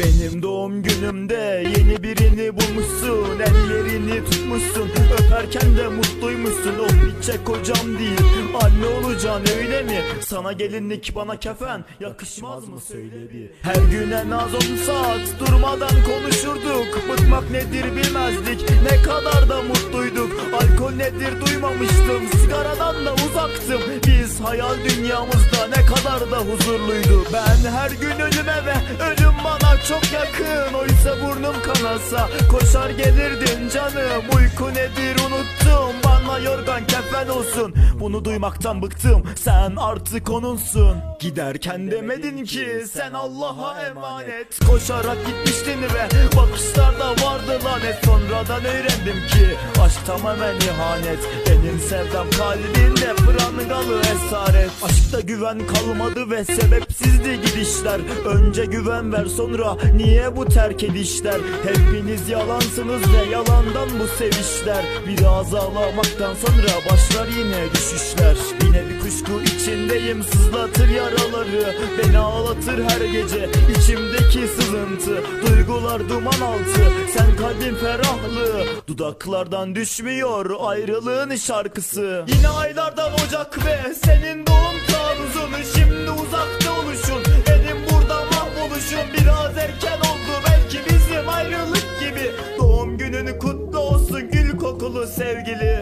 Benim doğum günümde yeni birini bulmuşsun Ellerini tutmuşsun. Öperken de mutluymuşsun Oh bitecek kocam değil. Anne olacaksın öyle mi? Sana gelinlik bana kefen yakışmaz mı söyle bir Her gün en az 10 saat durmadan konuşurduk. Bıkmak nedir bilmezdik ne kadar da mutluyduk. Alkol nedir duymamıştım sigaradan da uzaktım. Biz hayal dünyamızda ne kadar da huzurluydu Ben her gün ölüme ve ölüm çok yakın Oysa burnum kanasa. Koşar gelirdin canım Uyku nedir unuttum. Bana yorgan kefen olsun. Bunu duymaktan bıktım sen artık onunsun. Giderken demedin ki sen Allah'a emanet. Koşarak gitmiştin ve bakışlarda vardı lanet. Sonradan öğrendim ki aşk tamamen ihanet. Benim sevdam kalbinde prangalı esaret Aşkta güven kalmadı ve sebepsizdi gidişler. Önce güven ver sonra niye bu terk edişler? Hepiniz yalansınız ve yalandan bu sevişler. Biraz ağlamaktan sonra başlar yine düşüşler. Yine bir kuşku içindeyim sızlatır yaraları. Beni ağlatır her gece içimdeki sızıntı. Duygular duman altı sen kalbin ferahlığı Dudaklardan düşmüyor ayrılığın şarkısı. Yine aylardan Ocak ve senin doğum kılavuzun Şimdi uzakta oluşun benim burada mahvoluşum. Biraz erken oldu belki bizim ayrılık gibi. Doğum günün kutlu olsun gül kokulu sevgili.